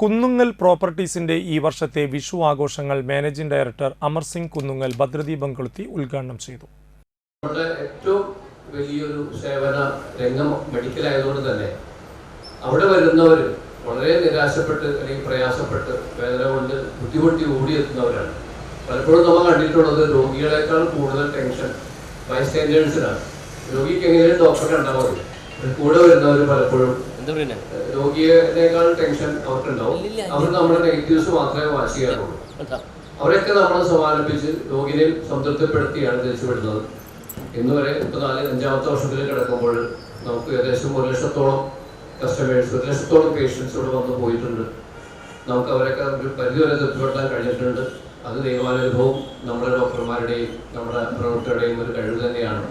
കുന്നുങ്ങൽ പ്രോപ്പർട്ടീസിന്റെ ഈ വർഷത്തെ വിഷു ആഘോഷങ്ങൾ മാനേജിംഗ് ഡയറക്ടർ അമർ സിംഗ് കുന്നുങ്ങൽ ഭദ്രദീപം കൊളുത്തി ഉദ്ഘാടനം ചെയ്തു. ഏറ്റവും വലിയൊരു സേവന രംഗം മെഡിക്കൽ ആയതുകൊണ്ട് തന്നെ അവിടെ വരുന്നവർ വളരെ നിരാശപ്പെട്ട് അല്ലെങ്കിൽ പ്രയാസപ്പെട്ട് വേദന കൊണ്ട് ബുദ്ധിമുട്ടി ഓടിയെത്തുന്നവരാണ്. പലപ്പോഴും നമ്മൾ കണ്ടിട്ടുള്ളത് രോഗികളെക്കാൾ കൂടുതൽ ടെൻഷൻ ബൈസ്റ്റാൻഡേഴ്സിനാണ് രോഗിക്ക് എങ്ങനെയും ഡോക്ടറെ മതി. കൂടെ വരുന്നവർ പലപ്പോഴും എന്താ പറയുന്നത് രോഗിയേക്കാൾ ടെൻഷൻ അവർക്കുണ്ടാവും. ഇല്ലില്ല. അവർ നമ്മുടെ നെഗറ്റീവ്സ് മാത്രമേ വാച്ച് ചെയ്യാറുള്ളൂ. അതാ. അവരൊക്കെ നമ്മളെ സമാനിപ്പിച്ച് രോഗിനെ സംതൃപ്തിപ്പെടുത്തിയാണ് തിരിച്ചു വിടുന്നത് ഇന്ന് വരെ ഇപ്പൊ നാല് അഞ്ചാമത്തെ വർഷത്തിൽ കിടക്കുമ്പോൾ നമുക്ക് ഏകദേശം ഒരു ലക്ഷത്തോളം കസ്റ്റമേഴ്സ് ഒരു ലക്ഷത്തോളം പേഷ്യൻസ് ഇവിടെ വന്ന് പോയിട്ടുണ്ട്. നമുക്ക് അവരൊക്കെ ഒരു പരിധിവരെ തൃപ്തിപ്പെടുത്താൻ കഴിഞ്ഞിട്ടുണ്ട്. അത് ദൈവാനുഭവം നമ്മുടെ ഡോക്ടർമാരുടെയും നമ്മുടെ പ്രവർത്തകരുടെയും ഒരു കഴിവ് തന്നെയാണ്.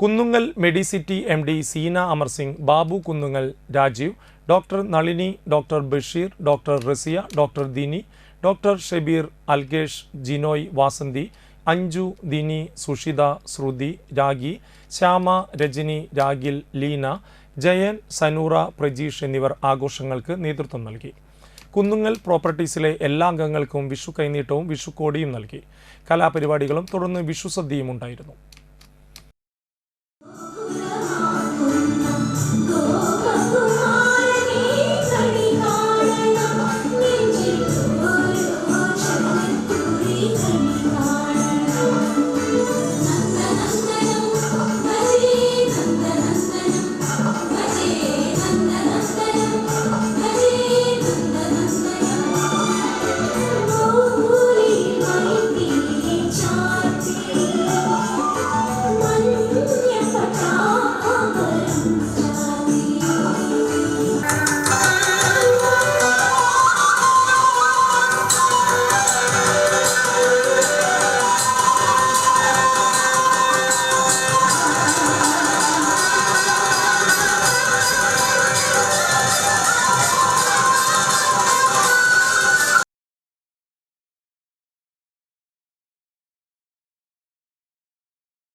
Kunnungal medicity M D Seena Amarsingh Babu Kunnungal Rajeev doctor Nalini doctor Basheer doctor Raziya doctor Dini doctor Shabeer Alkesh Jinoy Vasanthi Anju Dini Sushitha Shruthi Ragi Shyama Rajani Ragil Leena Jayan Sanoora Prajeesh എന്നിവർ ആഘോഷങ്ങൾക്ക് നേതൃത്വം നൽകി. കുന്നുങ്ങൽ പ്രോപ്പർട്ടീസിലെ എല്ലാ അംഗങ്ങൾക്കും വിഷു കൈനീട്ടവും വിഷു കോടിയും നൽകി. കലാപരിപാടികളും തുടർന്ന് വിഷു സദ്യയും ഉണ്ടായിരുന്നു. Oh,